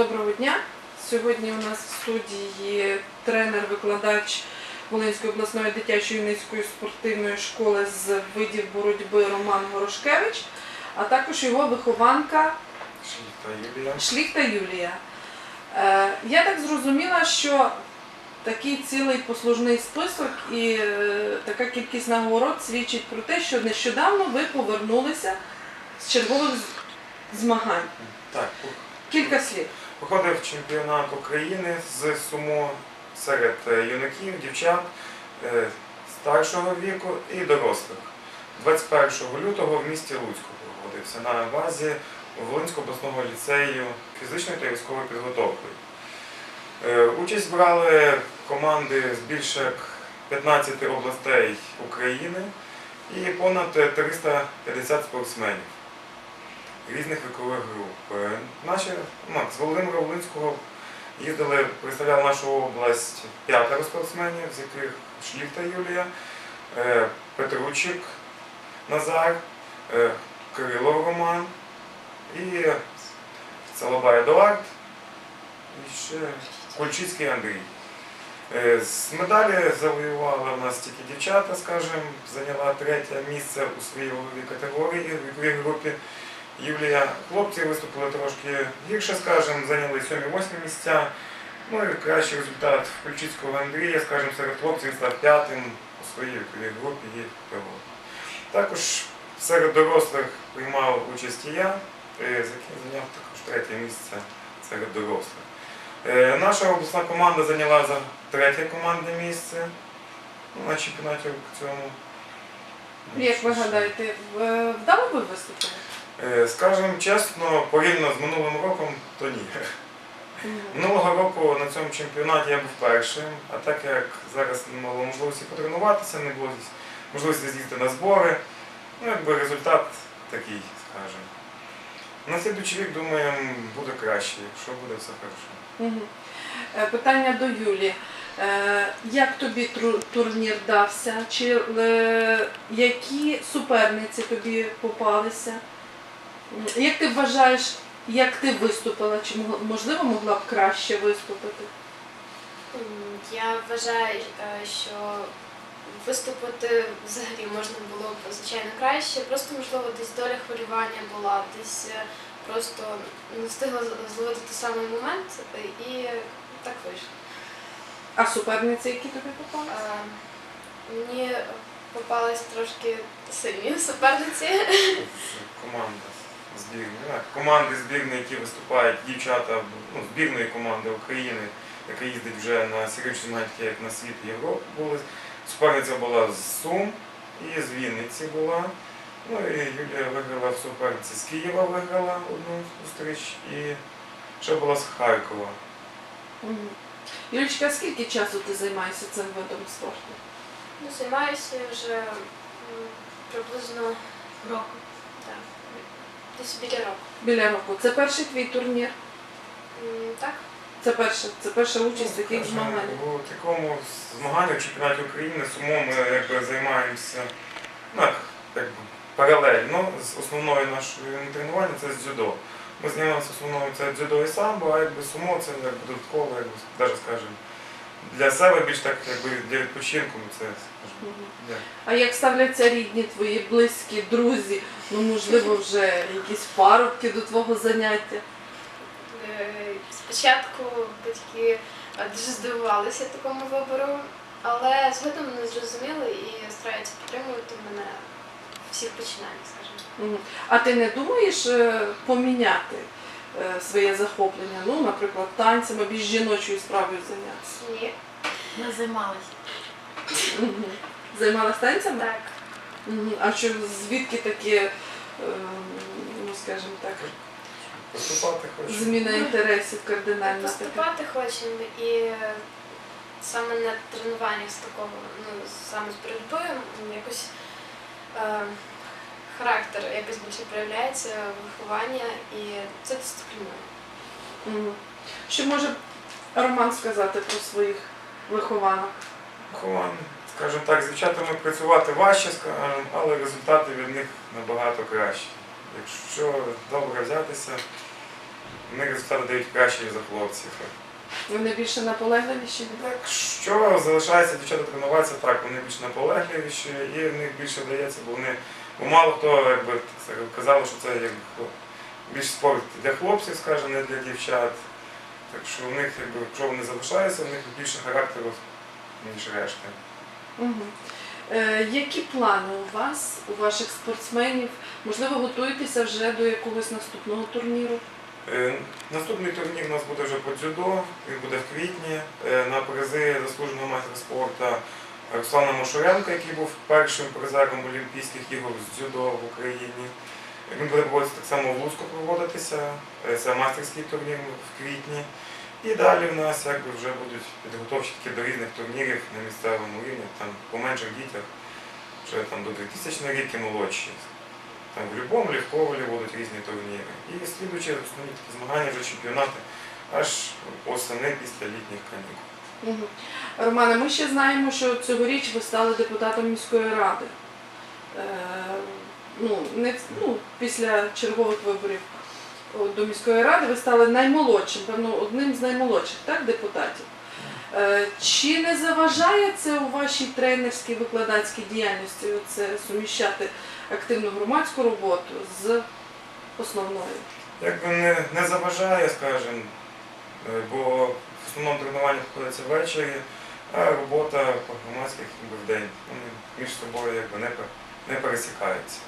Доброго дня. Сьогодні у нас в студії тренер-викладач Волинської обласної дитячої юницької спортивної школи з видів боротьби Роман Горошкевич, а також його вихованка Шліта Юлія. Шліхта Юлія. Е, я так зрозуміла, що такий цілий послужний список і е, така кількість нагород свідчить про те, що нещодавно ви повернулися з чергових змагань. Так, Кілька слів. Проходив чемпіонат України з сумо серед е, юнаків, дівчат е, старшого віку і дорослих. 21 лютого в місті Луцьку проводився на базі Волинського обласного ліцею фізичної та військової підготовки. Е, Участь брали команди з більше як 15 областей України і понад 350 спортсменів різних вікових груп. Е, Наші ну, з Володимира Волинського їздили, представляли нашу область п'ятеро спортсменів, з яких Шліфта Юлія, е, Петручик Назар, е, Кирилов Роман і Салабай Едуард і ще Кульчицький Андрій. З медалі завоювала в нас тільки дівчата, скажімо, зайняла третє місце у своїй віковій категорії, віковій групі. Юлія, хлопці виступили трошки гірше, скажімо, зайняли 7-8 місця. Ну і кращий результат Кульчицького Андрія, скажімо, серед хлопців став п'ятим у своїй групі і ПВО. Також серед дорослих приймав участь і я, е, зайняв також третє місце серед дорослих. Е, Наша обласна команда зайняла за третє командне місце ну, на чемпіонаті в цьому. Як ви гадаєте, вдало ви виступили? Е, Скажем чесно, порівняно з минулим роком, то ні. Минулого року на цьому чемпіонаті я був першим, а так як зараз не мало можливості потренуватися, не було можливості з'їздити на збори, ну якби результат такий, скажімо. На слідуючий рік, думаємо, буде краще, якщо буде все хорошо. Е, Питання до Юлі. Е, Як тобі турнір дався? Чи які суперниці тобі попалися? Як ти вважаєш, як ти виступила? Чи можливо могла б краще виступити? Я вважаю, е, що виступити взагалі можна було б звичайно краще. Просто можливо десь доля хвилювання була, десь е, просто не встигла зловити той самий момент е, і так вийшло. А суперниці, які тобі попалися? Е, Мені попались трошки сильні суперниці. Команда збірної. так, Команди збірної, які виступають, дівчата ну, збірної команди України, яка їздить вже на серйозні змагання, як на світ і Європу були. Суперниця була з Сум і з Вінниці була. Ну і Юлія виграла в суперниці з Києва виграла одну зустріч і ще була з Харкова. Юлічка, скільки часу ти займаєшся цим видом спорту? Ну, займаюся вже м, приблизно року. так, десь біля року. Біля року. Це перший твій турнір? М, Так? Це перша, це перша участь в таких змаганнях. У такому змаганні в чемпіонаті України сумо ми якби займаємося ну, як, якби, паралельно з основною нашою тренуванням це з дзюдо. Ми займаємося основною це дзюдо і самбо, а якби сумо це якби додатково, якби, навіть скажімо, для себе більш так якби для відпочинку ми це скажімо. А як ставляться рідні твої близькі, друзі, ну можливо, вже якісь парубки до твого заняття? Е, Спочатку батьки е, дуже здивувалися такому вибору, але згодом вони зрозуміли і стараються підтримувати мене всіх починаннях, скажімо. Мгм. А ти не думаєш е, поміняти своє захоплення? Ну, наприклад, танцями, більш жіночою справою зайнятися? Ні. Ми займалися. Мгм. Займалась танцями? Так. Мгм. А що звідки таке, е, ну скажімо так, Поступати хочу. зміна інтересів кардинальна така? Поступати хочемо і е, саме на тренуваннях з такого, ну, саме з боротьбою, м, якось е, характер якось більше проявляється, виховання і це дисциплінує. Мгм. Що може Роман сказати про своїх вихованок? Виховання. Скажімо так, з дівчатами працювати важче, скажімо, але результати від них набагато кращі. Якщо добре взятися, вони результати дають кращі за хлопців. Вони більше наполегливіші? Так що залишається дівчата тренуватися, так, вони більш наполегливіші і в них більше дається, бо вони бо мало хто якби так казали, що це як більш спорт для хлопців, скажімо, не для дівчат. Так що в них, якби, якщо вони залишаються, в них більше характеру, ніж решти. Угу. Е, які плани у вас, у ваших спортсменів? Можливо, готуєтеся вже до якогось наступного турніру? Е, Наступний турнір у нас буде вже по дзюдо, він буде в квітні. Е, На призи заслуженого майстра спорту Руслана Мошуренка, який був першим призером Олімпійських ігор з дзюдо в Україні. Він буде проводитися так само в Луцьку проводитися. Це мастерський турнір в квітні. І далі в нас якби вже будуть підготовчі до різних турнірів на місцевому рівні, там по менших дітях, вже там до 2000 рік і молодші. Там в будь-якому легковолі будуть різні турніри. І слідуючі основні такі змагання, вже чемпіонати, аж осени після літніх канікул. Романе, ми ще знаємо, що цьогоріч ви стали депутатом міської ради. Е, ну, не, ну, після чергових виборів до міської ради ви стали наймолодшим, певно, одним з наймолодших так, депутатів. Е, чи не заважає це у вашій тренерській викладацькій діяльності це суміщати активну громадську роботу з основною? Якби не, не заважає, скажімо, бо в основному тренування проходиться ввечері, а робота по громадських в день. Вони між собою якби не, пер- не пересікаються.